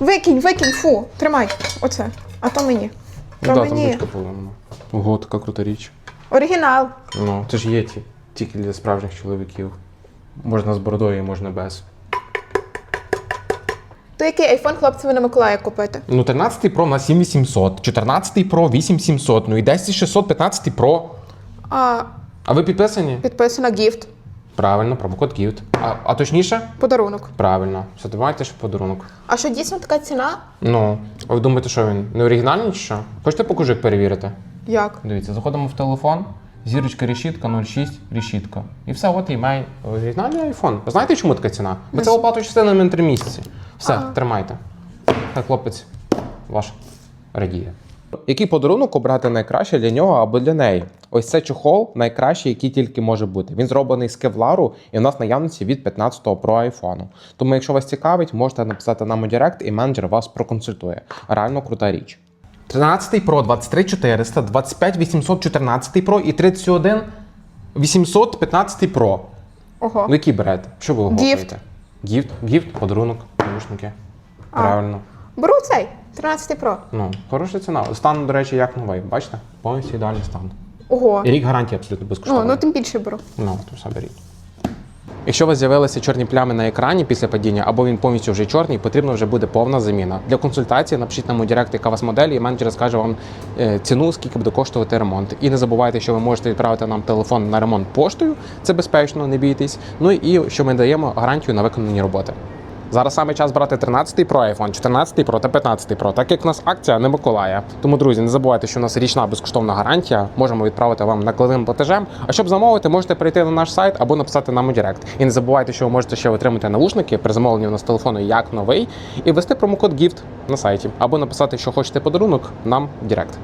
Викинь, викинь, фу, тримай. Оце. А то мені. То да, там мені. ручка поламана. Ого, така крута річ. Оригінал. Ну, це ж є ті, тільки для справжніх чоловіків. Можна з бородою, можна без. То який айфон хлопцеві на Миколая купити? Ну, 13 Pro на 7800, 14 Pro 8700, ну і 10600, 15 Pro. А А ви підписані? підписана гіфт. Правильно, промокод GIFT. А, а точніше? Подарунок. Правильно. Все, давайте ще подарунок. А що дійсно така ціна? Ну, а ви думаєте, що він не оригінальний чи що? Хочете покажик перевірити? Як? Дивіться, заходимо в телефон, зірочка решітка 06 решітка. І все, от і має оригінальний айфон. Ви знаєте, чому така ціна? Бо це оплату частинами на 3 місяці. Все, тримайте. Хай хлопець ваш радіє. Який подарунок обрати найкраще для нього або для неї? Ось це чохол найкращий, який тільки може бути. Він зроблений з кевлару і у нас наявності від 15-го Pro айфону. Тому, якщо вас цікавить, можете написати нам у Директ, і менеджер вас проконсультує. Реально крута річ. 13 Pro, 23400, 25 814 Pro і 31 815 Pro. Ого. Ну, які берете? Що ви оголошуєте? Гіфт, гіфт, подарунок, наушники. Правильно. Беру цей 13 Pro. Ну, хороша ціна. Стан, до речі, як новий. Бачите? Повністю ідеальний стан. Ого. І рік гарантії абсолютно Ну, ну тим більше беру. Ну, то все беріть. Якщо у вас з'явилися чорні плями на екрані після падіння, або він повністю вже чорний, потрібна вже буде повна заміна. Для консультації напишіть нам у Директ, яка у вас модель, і менеджер скаже вам е, ціну, скільки буде коштувати ремонт. І не забувайте, що ви можете відправити нам телефон на ремонт поштою, це безпечно, не бійтесь. Ну і що ми даємо гарантію на виконані роботи. Зараз саме час брати 13 Pro iPhone, 14 Pro та 15 Pro, так як в нас акція не Миколая. Тому, друзі, не забувайте, що у нас річна безкоштовна гарантія. Можемо відправити вам накладним платежем. А щоб замовити, можете перейти на наш сайт або написати нам у Директ. І не забувайте, що ви можете ще отримати наушники при замовленні у нас телефону як новий, і ввести промокод GIFT на сайті, або написати, що хочете подарунок нам в Директ.